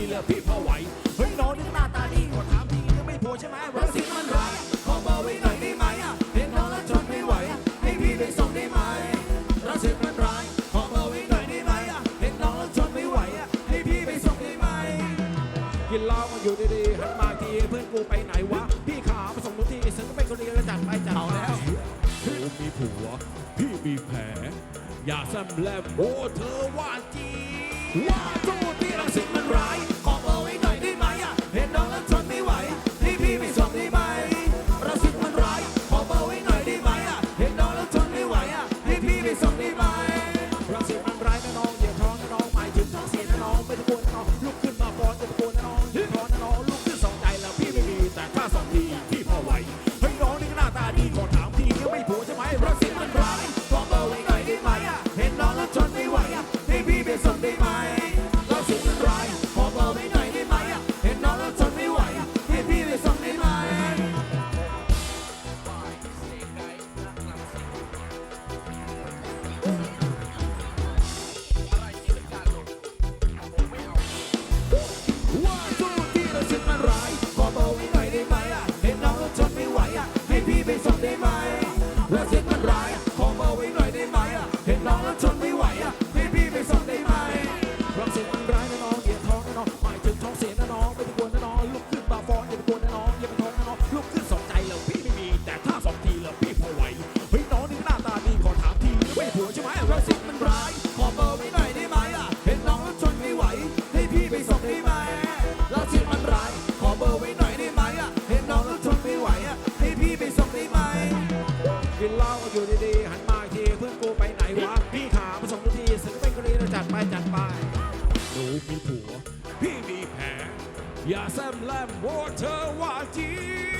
ีแล้พี่พอไหว เฮ้ยน้องนี่หน้าตาดีขอถามพี่ก็ไม่ผัวใช่ไหมรักสิมันร้ายขอเบอร์ไว้หน่อยได้ไหมอะเห็นน้องแล้วจนไม่ไหวให้พี่ไปส่งได้ไหมรักสิมันร้ายขอเบอร์ไว้หน่อยได้ไหมอะเห็นน้องแล้วจนไม่ไหวอะให้พี่ไปส่งได้ไหมกินเหล้ามันอยู่ดีๆหันมาทีเพื่อนกูไปไหนวะพี่ขามาส่งทุกทีฉันก็ไปคนเดียวแล้วจัดไปจัดเอาแล้วผมมีผัว พี่มีแผลอย่าซ้ำแลมโอ้เธอว่าจีว่าโจดี It's something right. ขอเบอร์ไว้หน่อยได้ไหมล่ะ เห็นน้องรถชนไม่ไหว ให้พี่ไปส่งได้ไหมแล้วชิดมันร้ายขอเบอร์ไว้หน่อยได้ไหมอะ เห็นน้องรถชนไม่ไหวอะ ให้พี่ไปส่งได้ไหม กินเล้าอยู่ดีๆหันมาอีทีเพื่อนกูไปไหนวะ พี่ขามาส่งทุกทีสึงเป็นคนนี้เราจัดไปจัดไปหนูมีผัว พี่มีแผลอย่าแซมแลมวอเธอว่าจี